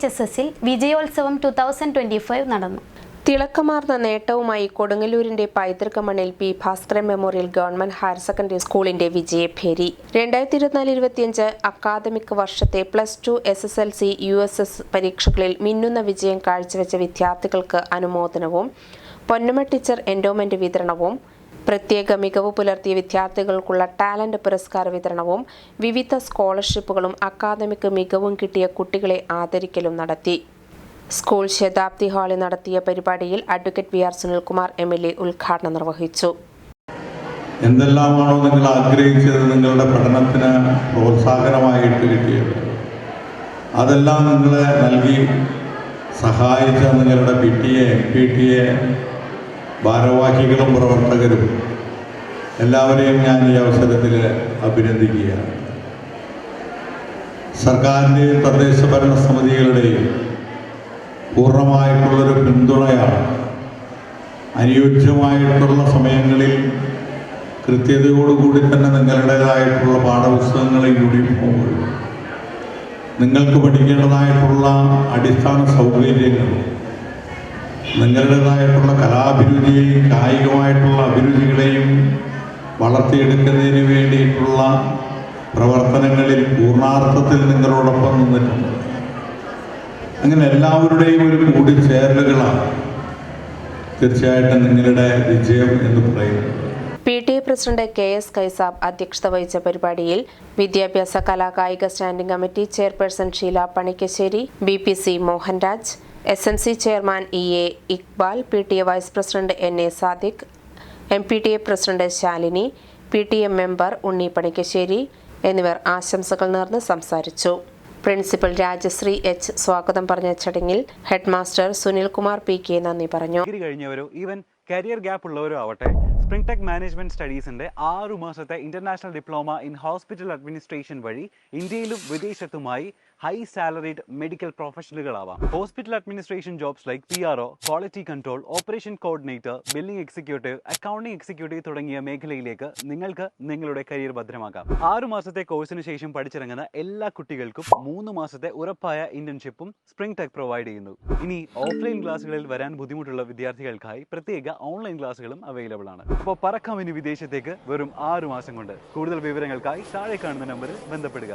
H S എസിൽ വിജയോത്സവം two thousand twenty five നടന്നു. തിളക്കമാർന്ന നേട്ടവുമായി കൊടുങ്ങല്ലൂരിന്റെ പൈതൃക മണ്ണിൽ P Bhaskaran memorial government higher secondary സ്കൂളിന്റെ വിജയഭേരി. രണ്ടായിരത്തി ഇരുപത്തിനാല് ഇരുപത്തിയഞ്ച് അക്കാദമിക് വർഷത്തെ plus two S S L C U S S പരീക്ഷകളിൽ മിന്നുന്ന വിജയം കാഴ്ചവെച്ച വിദ്യാർത്ഥികൾക്ക് അനുമോദനവും പൊന്നമ ടീച്ചർ എൻഡോമെന്റ് വിതരണവും പ്രത്യേക മികവ് പുലർത്തിയ വിദ്യാർത്ഥികൾക്കുള്ള ടാലന്റ് പുരസ്കാര വിതരണവും വിവിധ സ്കോളർഷിപ്പുകളും അക്കാദമിക് മികവും കിട്ടിയ കുട്ടികളെ ആദരിക്കലും നടത്തി. സ്കൂൾ ശതാബ്ദി ഹാളിൽ നടത്തിയ പരിപാടിയിൽ advocate V R Sunilkumar M L A ഉദ്ഘാടനം നിർവഹിച്ചു. എന്തെല്ലാമാണോ നിങ്ങൾ ആഗ്രഹിച്ചത് നിങ്ങളുടെ പഠനത്തിന് പ്രോത്സാഹനമായിട്ട് കിട്ടിയത്? അതെല്ലാം നിങ്ങളെ നൽകി സഹായിച്ച നിങ്ങളുടെ P T A M P T A ഭാരവാഹികളും പ്രവർത്തകരും എല്ലാവരെയും ഞാൻ ഈ അവസരത്തിൽ അഭിനന്ദിക്കുകയാണ്. സർക്കാരിന്റെയും തദ്ദേശ ഭരണ സമിതികളുടെയും പൂർണമായിട്ടുള്ളൊരു പിന്തുണയാണ്. അനുയോജ്യമായിട്ടുള്ള സമയങ്ങളിൽ കൃത്യതയോടുകൂടി തന്നെ നിങ്ങളുടേതായിട്ടുള്ള പാഠപുസ്തകങ്ങളും യൂണിഫോമുകളും നിങ്ങൾക്ക് പഠിക്കേണ്ടതായിട്ടുള്ള അടിസ്ഥാന സൗകര്യങ്ങൾ നിങ്ങളുടേതായിട്ടുള്ള കലാഭിരുചിയെയും കായികമായിട്ടുള്ള അഭിരുചികളെയും വളർത്തിയെടുക്കുന്നതിന് വേണ്ടിയിട്ടുള്ള പ്രവർത്തനങ്ങളിൽ പൂർണാർത്ഥത്തിൽ നിങ്ങളോടൊപ്പം നിന്നിട്ടുണ്ട്. അങ്ങനെ എല്ലാവരുടെയും ഒരു കൂടിച്ചേരലുകളാണ് തീർച്ചയായിട്ടും നിങ്ങളുടെ വിജയം എന്ന് പറയുന്നത്. P T A president K S Kaisab അധ്യക്ഷത വഹിച്ച പരിപാടിയിൽ വിദ്യാഭ്യാസ കലാകായിക standing committee chairperson Sheela Panikkassery B P C Mohanraj S N C chairman E A Iqbal P T A vice president N A Sadiq M P T A president Shalini P T M member Unni Panikkassery എന്നിവർ ആശംസകൾ നേർന്ന് സംസാരിച്ചു. Principal Rajashree H സ്വാഗതം പറഞ്ഞ ചടങ്ങിൽ headmaster Sunilkumar P K നന്ദി പറഞ്ഞു. കഴിഞ്ഞവരോ ഈവൻ കരിയർ ഗ്യാപ്പ് ഉള്ളവരോ ആവട്ടെ സ്പ്രിംഗ് ടെക് മാനേജ്മെന്റ് സ്റ്റഡീസിന്റെ ആറു മാസത്തെ international diploma in hospital administration വഴി ഇന്ത്യയിലും വിദേശത്തുമായി high salaried medical പ്രൊഫഷണലുകളാവാം hospital administration jobs like P R O quality control operation coordinator billing executive accounting executive തുടങ്ങിയ മേഖലയിലേക്ക് നിങ്ങൾക്ക് നിങ്ങളുടെ കരിയർ ഭദ്രമാക്കാം. ആറു മാസത്തെ കോഴ്സിന് ശേഷം പഠിച്ചിറങ്ങുന്ന എല്ലാ കുട്ടികൾക്കും മൂന്ന് മാസത്തെ ഉറപ്പായ ഇന്റേൺഷിപ്പും സ്പ്രിംഗ് ടെക് പ്രൊവൈഡ് ചെയ്യുന്നു. ഇനി ഓഫ്ലൈൻ ക്ലാസ്സുകളിൽ വരാൻ ബുദ്ധിമുട്ടുള്ള വിദ്യാർത്ഥികൾക്കായി പ്രത്യേക ഓൺലൈൻ ക്ലാസ്സുകളും അവൈലബിൾ ആണ്. അപ്പോൾ പറക്കാം ഇനി വിദേശത്തേക്ക് വെറും ആറു മാസം കൊണ്ട് കൂടുതൽ വിവരങ്ങൾക്കായി താഴെ കാണുന്ന നമ്പറിൽ ബന്ധപ്പെടുക.